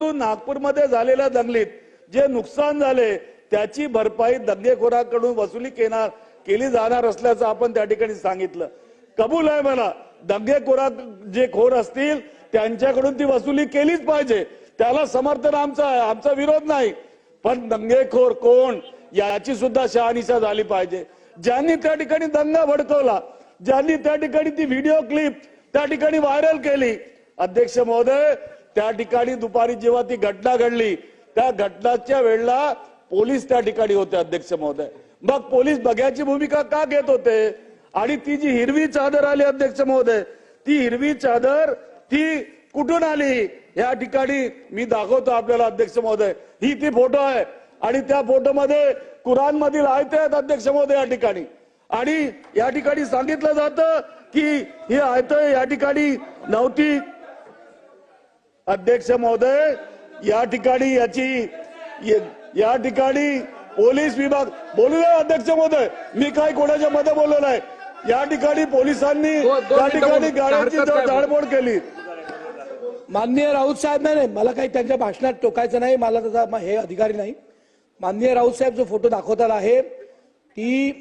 नागपूरमध्ये झालेल्या दंगलीत जे नुकसान झाले त्याची भरपाई दंगेखोराकडून वसुली केणार केली जाणार असल्याचं आपण त्या ठिकाणी सांगितलं. कबूल आहे मला. दंगेखोरा जे खोर असतील त्यांच्याकडून ती वसुली केलीच पाहिजे. त्याला समर्थन आमचं आहे. आमचा विरोध नाही. पण दंगेखोर कोण? याची सुद्धा शहानिशा झाली पाहिजे. ज्यांनी त्या ठिकाणी दंगा भडकवला ज्यांनी त्या ठिकाणी ती व्हिडिओ क्लिप त्या ठिकाणी व्हायरल केली अध्यक्ष महोदय त्या ठिकाणी दुपारी जेव्हा ती घटना घडली त्या घटनाच्या वेळेला पोलीस त्या ठिकाणी होते अध्यक्ष महोदय. मग पोलीस बघ्याची भूमिका का घेत होते? आणि ती जी हिरवी चादर आली अध्यक्ष महोदय ती हिरवी चादर ती कुठून आली? या ठिकाणी मी दाखवतो आपल्याला अध्यक्ष महोदय. ही ती फोटो आहे. आणि त्या फोटोमध्ये कुराण मधील आयते आहेत अध्यक्ष महोदय या ठिकाणी. आणि या ठिकाणी सांगितलं जातं की ही आयत या ठिकाणी नव्हती. अध्यक्ष महोदय या ठिकाणी याची ये- या ठिकाणी पोलीस विभाग बोलू नये अध्यक्ष महोदय मी काही कोणाच्या मध्ये बोललो नाही या ठिकाणी पोलिसांनी दोन त्या ठिकाणी गाड्यांची काय? जाळपोळ केली. माननीय राऊत साहेब नाही नाही मला काही त्यांच्या भाषणात टोकायचं नाही मला त्याचा म- हे अधिकारी नाही. माननीय राऊत साहेब जो फोटो दाखवतात आहे ती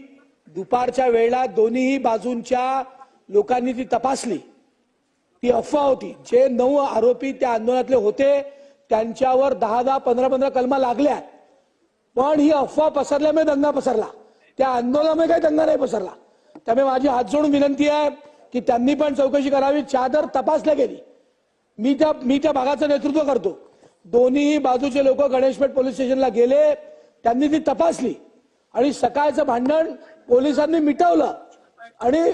दुपारच्या वेळेला दोन्ही बाजूंच्या लोकांनी ती तपासली. ती अफवा होती. जे नऊ आरोपी त्या आंदोलनातले होते त्यांच्यावर दहा दहा पंधरा पंधरा कलमा लागल्या. पण ही अफवा पसरल्यामुळे दंगा पसरला. त्या आंदोलनामुळे काही दंगा नाही पसरला. त्यामुळे माझी हात जोडून विनंती आहे की त्यांनी पण चौकशी करावी. चादर तपासल्या गेली. मी त्या मी त्या भागाचं नेतृत्व करतो. दोन्ही बाजूचे लोक गणेशपेठ पोलीस स्टेशनला गेले. त्यांनी ती तपासली. आणि सकाळचं भांडण पोलिसांनी मिटवलं. आणि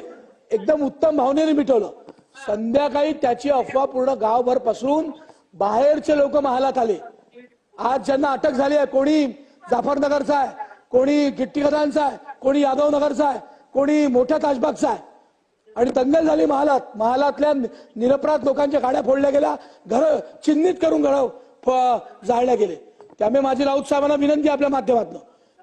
एकदम उत्तम भावनेने मिटवलं. संध्याकाळी त्याची अफवा पूर्ण गावभर पसरून बाहेरचे लोक महालात आले. आज ज्यांना अटक झाली आहे कोणी जाफरनगरचा आहे कोणी गिट्टीकरांचा आहे कोणी यादव नगरचा आहे कोणी मोठ्या ताजबागचा आहे. आणि दंगल झाली महालात. महालातल्या निरपराध लोकांच्या गाड्या फोडल्या गेल्या घर चिन्हित करून घर जाळल्या गेले. त्यामुळे माझी राऊत साहेबांना विनंती आपल्या माध्यमातून.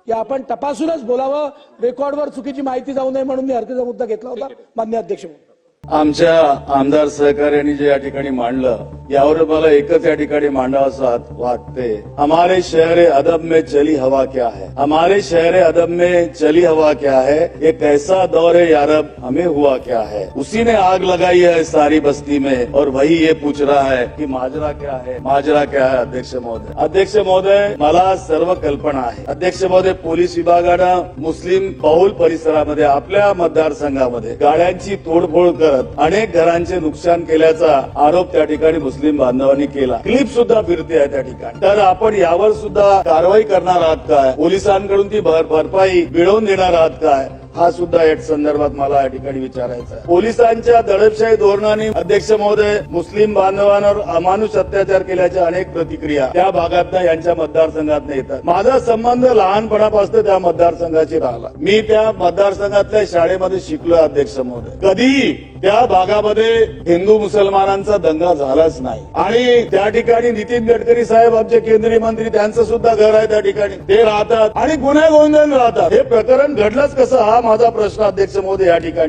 की आपण तपासूनच बोलावं रेकॉर्डवर चुकीची माहिती जाऊ नये म्हणून मी हरकतीचा मुद्दा घेतला होता मान्य अध्यक्ष म्हणून. आमच्या आमदार सहकार्यांनी जे या ठिकाणी मांडलं यावर मला एकच या ठिकाणी मांडावं वाटते. हमारे शहर अदब में चली हवा क्या है? हमारे शहर अदब में चली हवा क्या है? ये कैसा दौर है यारब हमें हुआ क्या है? उसी ने आग लगाई है सारी बस्ती में और वही ये पूछ रहा है कि माजरा क्या है? माजरा क्या है अध्यक्ष महोदय? अध्यक्ष महोदय मला सर्व कल्पना आहे. अध्यक्ष महोदय पोलीस विभागानं मुस्लिम बहुल परिसरामध्ये आपल्या मतदारसंघामध्ये गाड्यांची तोडफोड करत अनेक घरांचे नुकसान केल्याचा आरोप त्या ठिकाणी मुस्लिम बांधवांनी केला. क्लिप सुद्धा फिरते आहे त्या ठिकाणी. तर आपण यावर सुद्धा कारवाई करणार आहात काय? पोलिसांकडून ती भर भरपाई मिळवून देणार आहात काय? हा सुद्धा या संदर्भात मला या ठिकाणी विचारायचा पोलिसांच्या दडपशाही धोरणाने अध्यक्ष महोदय मुस्लिम बांधवांवर अमानुष अत्याचार केल्याच्या अनेक प्रतिक्रिया त्या भागात यांच्या मतदारसंघात येतात. माझा संबंध लहानपणापासून त्या मतदारसंघाची राहिला. मी त्या मतदारसंघातल्या शाळेमध्ये शिकलो अध्यक्ष महोदय. कधीही त्या भागामध्ये हिंदू मुसलमानांचा दंगा झालाच नाही. आणि त्या ठिकाणी नितीन गडकरी साहेब आमचे केंद्रीय मंत्री त्यांचं सुद्धा घर आहे त्या ठिकाणी. ते राहतात आणि गुन्हे गोंधळ राहतात. हे प्रकरण घडलंच कसं? हा माझा प्रश्न अध्यक्ष महोदय या ठिकाणी.